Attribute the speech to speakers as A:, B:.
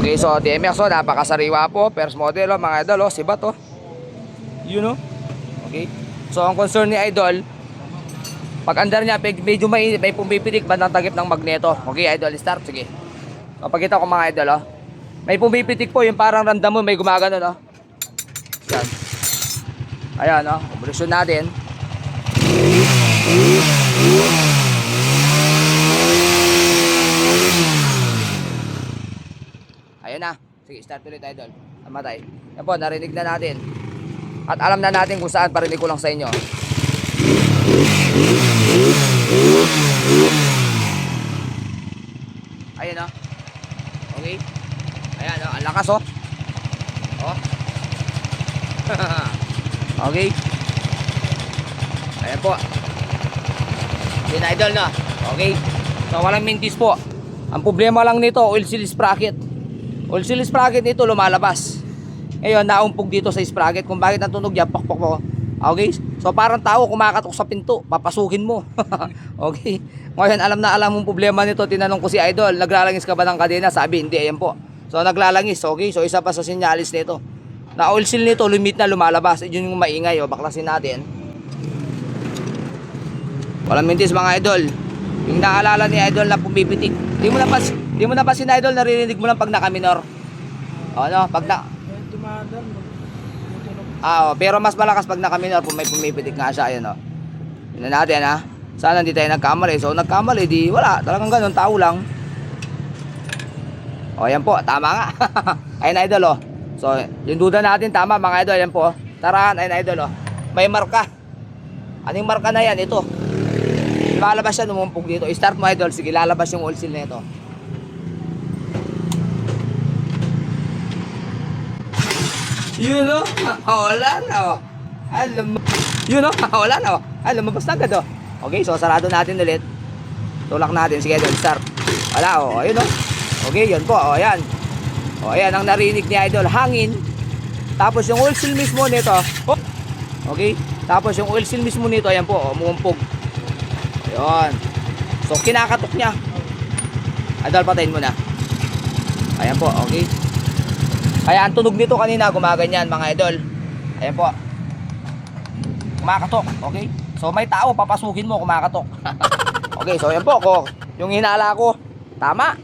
A: Okay, so DMX oh, napakasariwa po. First model oh, mga idol oh, si Bat oh. Yun oh. Okay. So ang concern ni idol, pag andar niya, medyo may, may pumipitik bandang tagip ng magneto. Okay, idol, start. Sige. Kapag kita ko mga idol oh. May pumipitik po, yung parang random mo, may gumagano oh. Yan. Ayan oh, operasyon natin. Ayun na. Sige, start ulit idol. Namatay. Yan po, narinig na natin. At alam na natin kung saan parinig ko lang sa inyo. Ayun o. Okay. Ayan o, ang lakas o. Oh. okay. Ayan po. Yun idol na. Okay. So walang mintis po. Ang problema lang nito, oil seal sprocket. Oil seal sprocket nito lumalabas. Ngayon, naumpog dito sa sprocket kung bakit natunog yan, pok pok. Okay? So parang tao kumakatok sa pinto, papasukin mo. okay? Ngayon, alam na alam mong problema nito, tinanong ko si Idol, naglalangis ka ba ng kadena? Sabi, hindi, ayan po. So naglalangis, okay? So isa pa sa sinyalis nito. Na oil seal nito, limit na lumalabas. Yun yung maingay, o, baklasin natin. Walang mintis mga idol. Yung naalala ni idol na pumipitik. Di mo na pas, di mo na pa si idol naririnig mo lang pag nakaminor. O ano, pag na. Ah, oh, pero mas malakas pag nakaminor kung may pumipitik nga siya, ayun oh. Na natin ha. Sana hindi tayo nagkamali. So nagkamali, di wala. Talagang ganun, tao lang. O, yan po, tama nga. ayun idol oh. So, yung duda natin tama mga idol, yan po. Tarahan, ayun idol oh. May marka. Anong marka na yan? Ito. Lalabas siya numumpog dito. I-start mo idol. Sige, lalabas yung oil seal na. Yun o. Wala na o. Alam mo. Yun o. Wala na o. Alam mo, basta agad o. Okay, so sarado natin ulit. Tulak natin. Sige, idol. Start. Wala o. Ayun o. Okay, yun po. O, ayan. O, ayan ang narinig ni idol. Hangin. Tapos yung oil seal mismo nito. Okay. Tapos yung oil seal mismo nito. Ayan po. O, umuumpog. Ayun. So, kinakatok niya. Idol, patayin mo na. Ayan po. Okay. Kaya ang tunog nito kanina gumaganyan mga idol. Ayan po. Kumakatok, okay? So may tao papasukin mo kumakatok. okay, so ayan po ko. Yung hinala ko, tama.